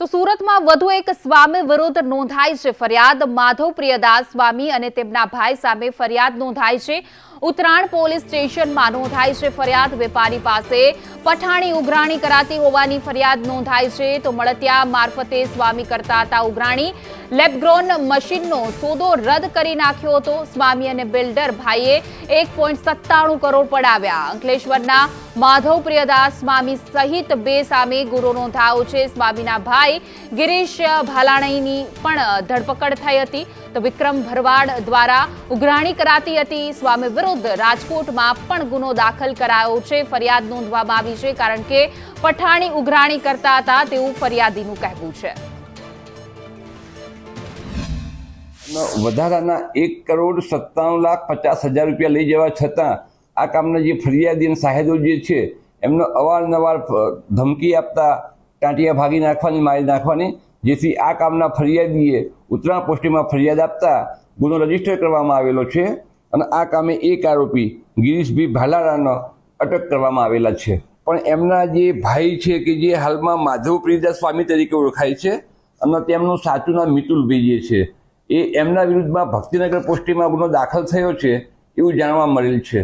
તો સુરતમાં વધુ એક સ્વામી વિરુદ્ધ નોંધાઈ છે ફરિયાદ. માધવ પ્રિયદાસ સ્વામી અને તેમના ભાઈ સામે ફરિયાદ નોંધાઈ છે. ઉત્તરાયણ પોલીસ સ્ટેશનમાં નોંધાઈ છે ફરિયાદ. વેપારી પાસે પઠાણી ઉઘરાણી કરાતી હોવાની ફરિયાદ નોંધાઈ છે. તો મળતિયા મારફતે સ્વામી કરતા હતા ઉઘરાણી લેબગ્રોન મશીનનો સોદો રદ કરી નાખ્યો હતો. સ્વામી અને બિલ્ડર ભાઈએ એક કરોડ પડાવ્યા. અંકલેશ્વરના માધવ પ્રિયદાસ સ્વામી સહિત બે સામે ગુનો નોંધાયો છે. સ્વામીના ભાઈ ગિરીશ ભાલાણીની પણ ધરપકડ થઈ હતી. તો વિક્રમ ભરવાડ દ્વારા ઉઘરાણી કરાતી હતી. સ્વામી વિરુદ્ધ રાજકોટમાં પણ ગુનો દાખલ કરાયો છે. ફરિયાદ નોંધવામાં આવી છે કારણ કે પઠાણી ઉઘરાણી કરતા હતા તેવું ફરિયાદીનું કહેવું છે. વધારાના એક કરોડ સત્તાણું લાખ પચાસ હજાર રૂપિયા લઈ જવા છતાં આ કામના જે ફરિયાદી અને સાહેદો જે છે, એમનો અવારનવાર ધમકી આપતા, ટાંટિયા ભાગી નાખવાની, મારી નાખવાની, જેથી આ કામના ફરિયાદીએ ઉત્તરાયણ પોસ્ટીમાં ફરિયાદ આપતા ગુનો રજિસ્ટર કરવામાં આવેલો છે. અને આ કામે એક આરોપી ગિરીશભાઈ ભાલારાનો અટક કરવામાં આવેલા છે. પણ એમના જે ભાઈ છે કે જે હાલમાં માધવ પ્રિયદાસ સ્વામી તરીકે ઓળખાય છે અને તેમનું સાચું નામ મિતુલભાઈ જે છે, એ એમના વિરુદ્ધમાં ભક્તિનગર પોસ્ટીમાં ગુનો દાખલ થયો છે એવું જાણવા મળેલ છે.